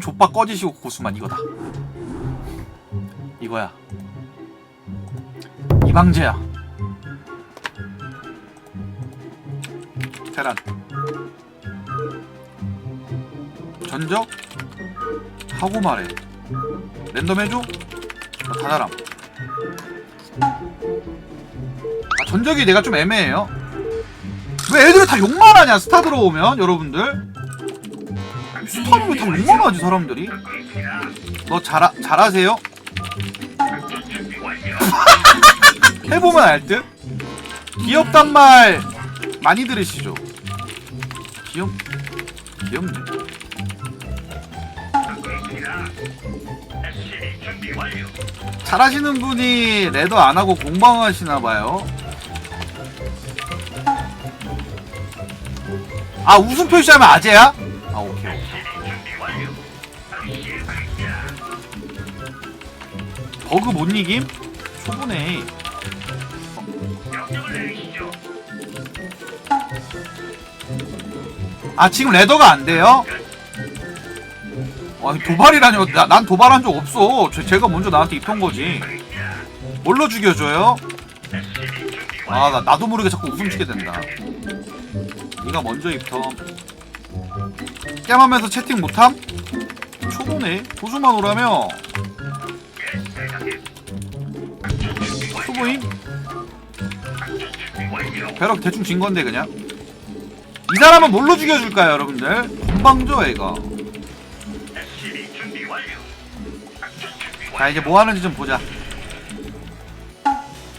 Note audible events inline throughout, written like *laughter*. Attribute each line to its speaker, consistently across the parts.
Speaker 1: 손 족바 꺼지시고 고수만 이거다. 이거야. 이방제야. 테란. 전적 하고 말해. 랜덤 해줘. 어, 다 잘함. 아, 전적이 내가 좀 애매해요. 왜 애들이 다 욕만 하냐 스타 들어오면 여러분들 스타는 왜다 욕만 하지 사람들이 너 잘하, 잘하세요? *laughs* 해보면 알 듯 귀엽단 말 많이 들으시죠 귀엽 귀엽네 잘하시는 분이 레더 안 하고 공방하시나 봐요. 아 웃음 표시하면 아재야? 버그 못 이김? 초보네. 아 지금 레더가 안 돼요? 아니 도발이라뇨 나, 난 도발한 적 없어 제, 제가 먼저 나한테 입던 거지 뭘로 죽여줘요? 아 나, 나도 모르게 자꾸 웃음 주게 된다 네가 먼저 입던 게임하면서 채팅 못함? 초보네 도주만 오라며 초보임? 벼락 대충 진 건데 그냥? 이 사람은 뭘로 죽여줄까요 여러분들? 건방져 애가 자 이제 뭐 하는지 좀 보자.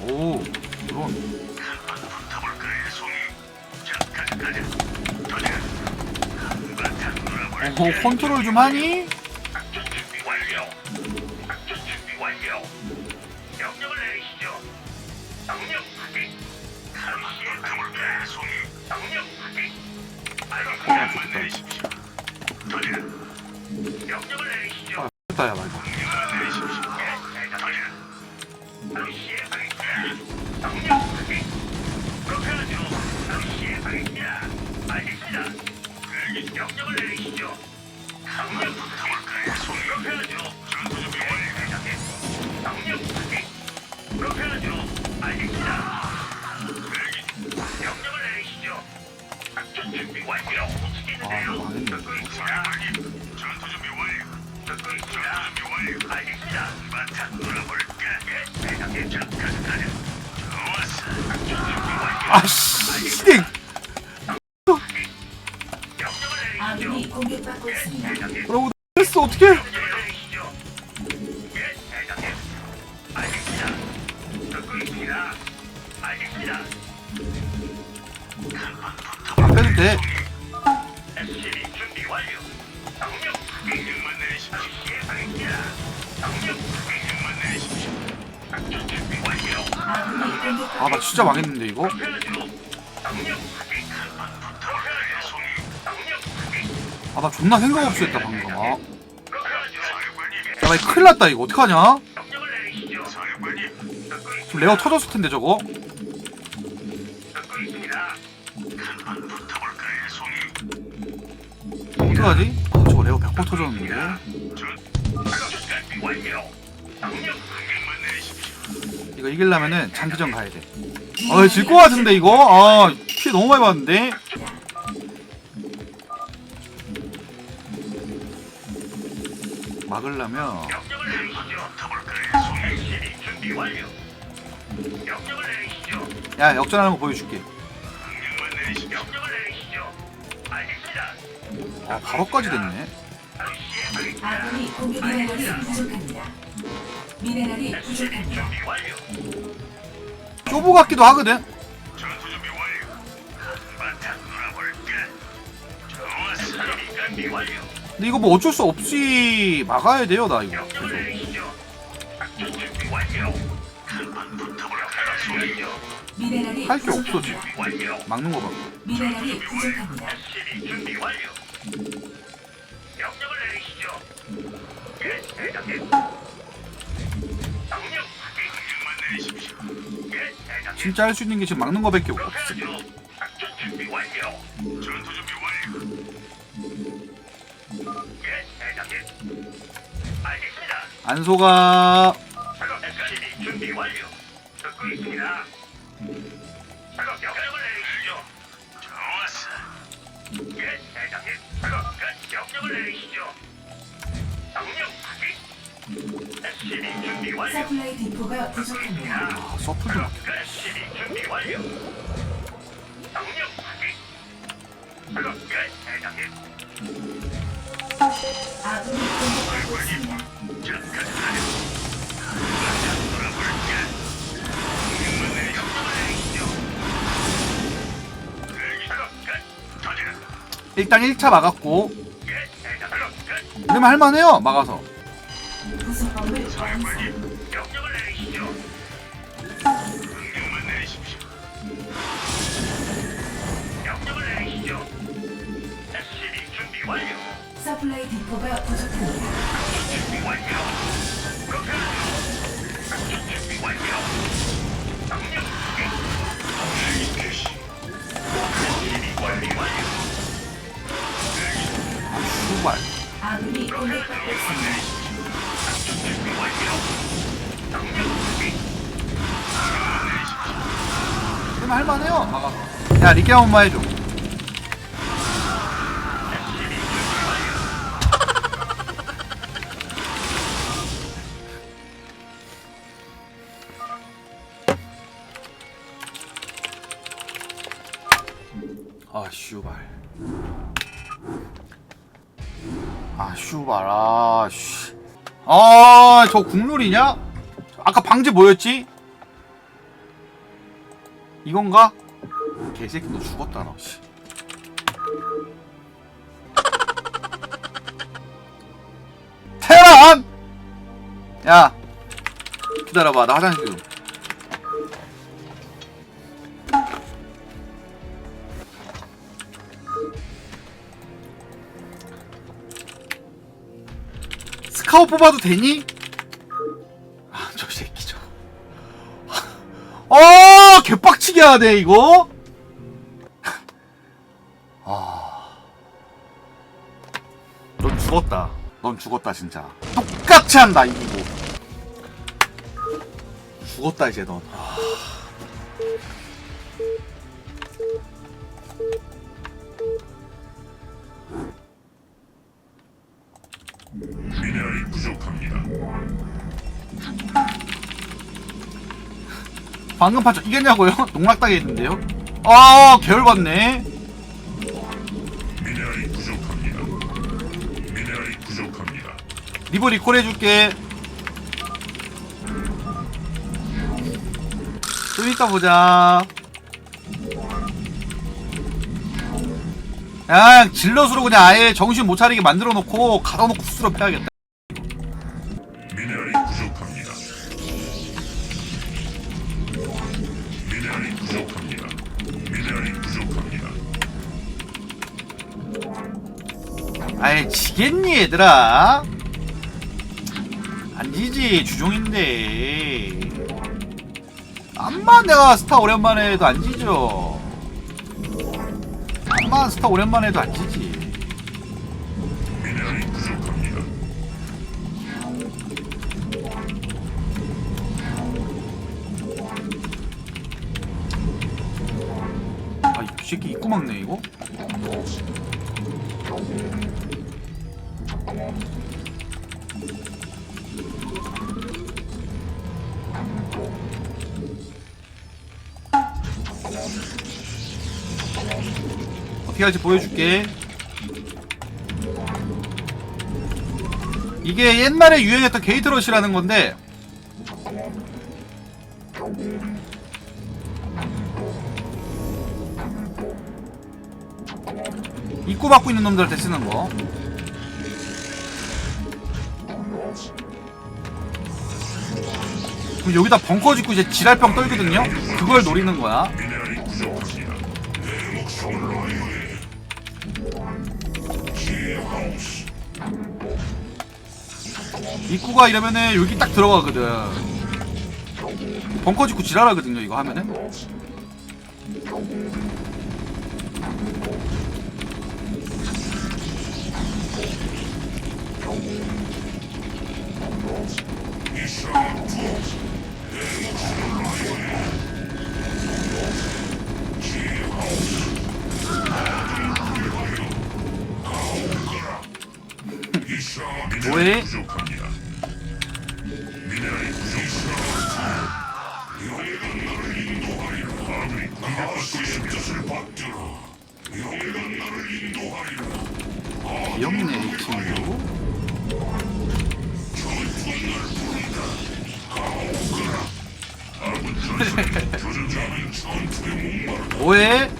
Speaker 1: 오 드론. 오 컨트롤 좀 하니? 아 됐다 야 말고 아
Speaker 2: 공격받고 있습니다.
Speaker 1: 여러분 했어 어떡해? 안 빼도 돼.
Speaker 2: 아군이 공격받고
Speaker 1: 아나 진짜 망했는데 이거 아 나 존나 생각 없이 했다 방금 아. 야나 이거 큰일 났다 이거 어떡하냐 지금 레어 터졌을 텐데 저거 어떡하지? 아 저거 레어 100% 터졌는데 이거 이기려면은 장기전 가야 돼. 아, 질것 같은데 이거. 아, 피 너무 많이 받는데. 막으려면 야 역전하는 거 보여줄게. 아 바로까지 됐네.
Speaker 2: 아군이 공격 미네랄이 부족합니다. 미네랄이 부족합니다.
Speaker 1: 쇼부 같기도 하거든. 근데 이거 뭐 어쩔 수 없이 막아야 돼요 나 이거. 할 게. 없어 지금. 막는 거 봐.
Speaker 2: 미네랄이 부족합니다.
Speaker 1: 진짜 할 수 있는 게 지금 막는 거밖에 없어. 안 속아
Speaker 3: 작업 SCB 준비 완료. 듣고 있습니다. 작업 명령을 내리시죠. 좋았어. 예, 대장님. 작업 끝. 명령을 내리시죠. 명령 확인. SCB 준비 완료.
Speaker 2: 서플라이 디포가 부족합니다.
Speaker 1: 아, 서플도 막
Speaker 3: 작업 끝. SCB 준비 완료. 명령 확인. 작업 끝. 대장님.
Speaker 2: 아군이 공격받고 있습니다.
Speaker 1: 일단 1차 막았고. 이러면 할만해요 막아서.
Speaker 2: 서플라이 디포가 부족합니다.
Speaker 1: 할만해요. 야 리케 한 번만 해줘 아 슈발 아씨 아저 국룰이냐? 아까 방지 뭐였지? 이건가? 개새끼 너 죽었다 너 씨. 테란! 야 기다려봐 나 화장실 좀 스카우 뽑아도 되니? 아 저 새끼 저 어 개빡치게 하네 이거. 아 넌 죽었다. 넌 죽었다 진짜. 똑같이 한다 이기고 죽었다 이제 넌. 아. 방금 판정 이겼냐고요? *laughs* 농락당했는데요? 아 계열 받네
Speaker 3: 미네랄이 부족합니다. 미네랄이 부족합니다.
Speaker 1: 리버 리콜 해줄게 좀 이따 보자 야 질럿으로 그냥 아예 정신 못 차리게 만들어 놓고 가둬놓고 수스로 패야겠다 지겠니 얘들아 안 지지 주종인데 암만 내가 스타 오랜만에 해도 안 지죠 암만 스타 오랜만에 해도 안 지지
Speaker 3: 미네랄이 부족합니다.
Speaker 1: 아, 이 새끼 입구 막네, 이거? 어떻게 할지 보여줄게. 이게 옛날에 유행했던 게이트러시라는 건데, 입구 막고 있는 놈들한테 쓰는 거. 그럼 여기다 벙커 짓고 이제 지랄병 떨거든요? 그걸 노리는 거야. 입구가 이러면은 여기 딱 들어가거든. 벙커 짓고 지랄하거든요, 이거 하면은. 뭐해? 귀엽네 이 친구 *laughs* 뭐해?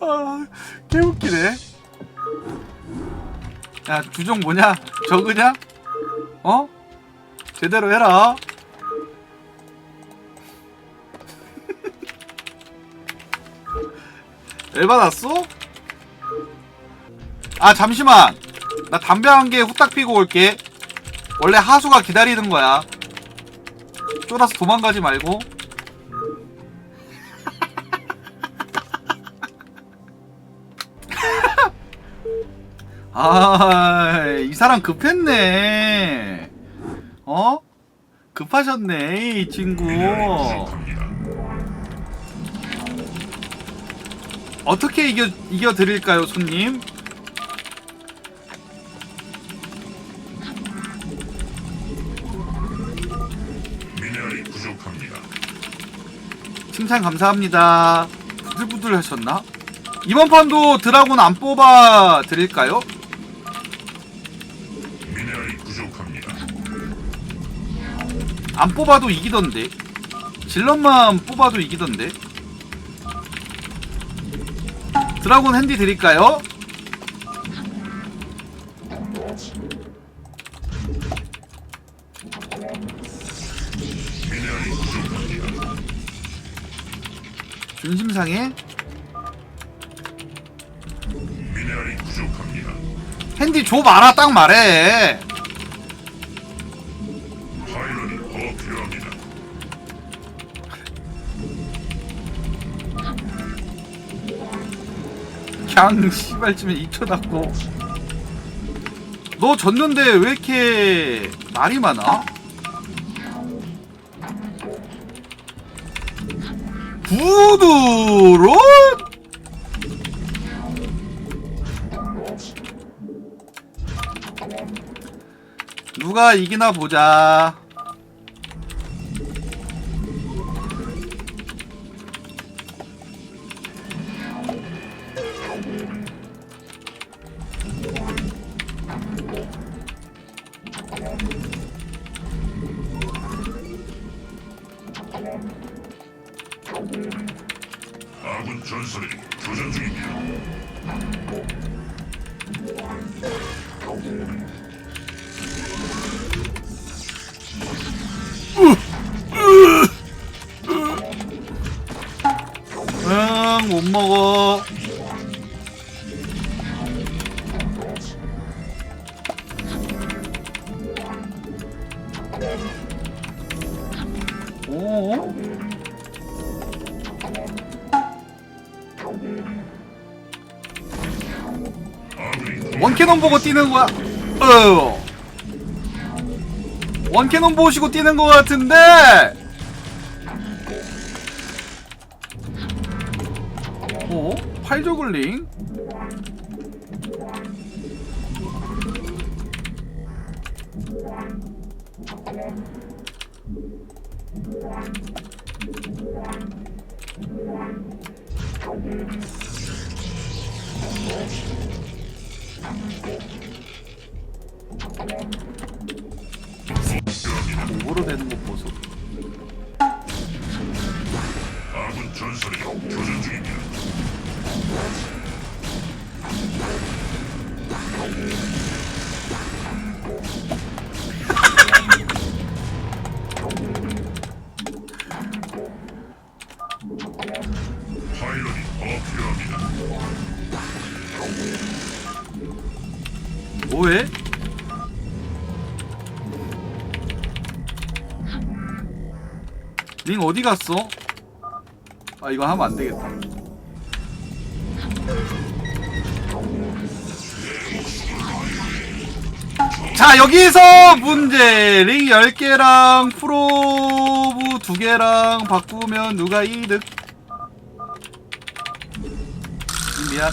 Speaker 1: 아, 개웃기네. 야, 주종 뭐냐? 적으냐? 어? 제대로 해라. *laughs* 열받았어? 아, 잠시만. 나 담배 한 개 후딱 피고 올게. 원래 하수가 기다리는 거야. 쫄아서 도망가지 말고. 아, 이 사람 급했네. 어? 급하셨네, 이 친구. 어떻게 이겨, 이겨 드릴까요, 손님?
Speaker 3: 미네랄이 부족합니다.
Speaker 1: 칭찬 감사합니다. 부들부들 하셨나? 이번 판도 드라군 안 뽑아 드릴까요? 안 뽑아도 이기던데. 질럿만 뽑아도 이기던데. 드라군 핸디 드릴까요?
Speaker 3: 부족합니다.
Speaker 1: 핸디 줘 말아 딱 말해. 그냥 씨발쯤에 2초 닫고. 너 졌는데 왜 이렇게 말이 많아? 부드로? 누가 이기나 보자. 응, 못 먹어. 원캐논 보고 뛰는 거야. 어. 원캐논 보시고 뛰는 거 같은데. 어? 팔저글링? 보소. 어디 갔어? 아 이거 하면 안 되겠다. 자 여기서 문제 링 10개랑 프로브 2개랑 바꾸면 누가 이득? 미안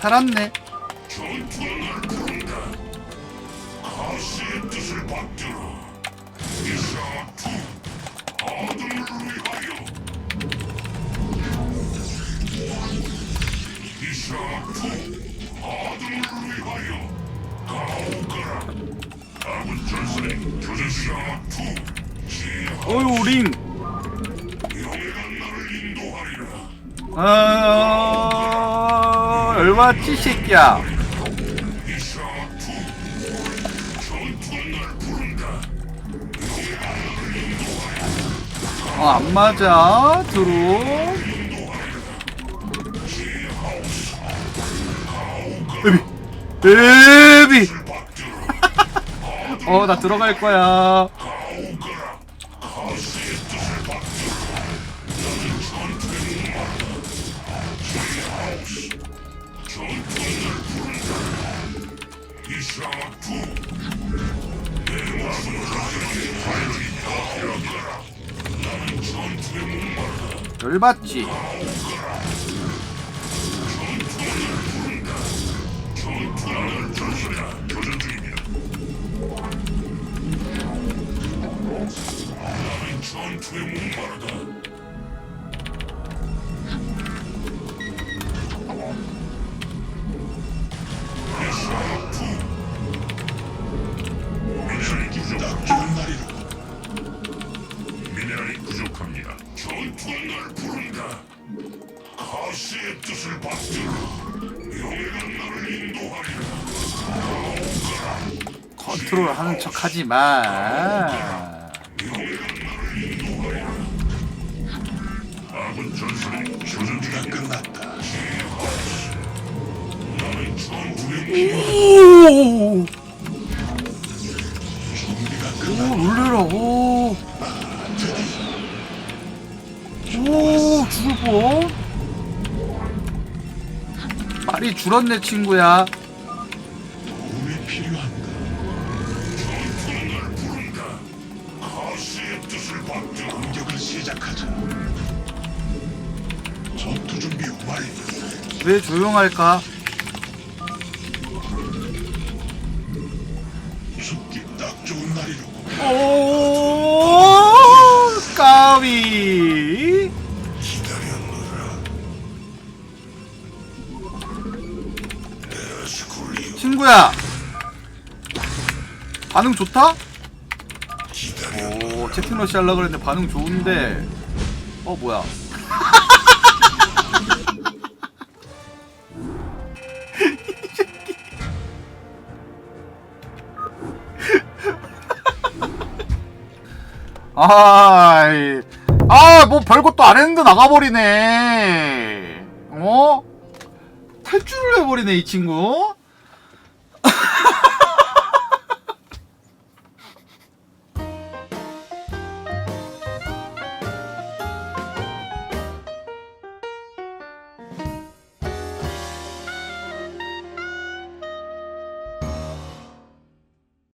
Speaker 1: 살았네. 어유 링. 아 얼마치 새끼야. 어, 안 맞아 드론. 에비 에비. *laughs* 어나 들어갈 거야. 열받지.
Speaker 3: 미네랄이 가시의 뜻을 받들어. 용의가 나를 인도하리라.
Speaker 1: 컨트롤 하는 척 하지 마.
Speaker 3: 아군 전선이 교전기가 끝났다. 나는 전투의
Speaker 1: 오! 오, 놀래라, 오. 오, 죽을 뻔. 말이 줄었네, 친구야.
Speaker 3: 도움이 필요한가? 전
Speaker 1: 야. 반응 좋다? 오, 채팅러시 하려고 그랬는데 반응 좋은데. 어, 뭐야. *laughs* 아이, 아, 뭐 별것도 안 했는데 나가버리네. 어? 탈출을 해버리네, 이 친구.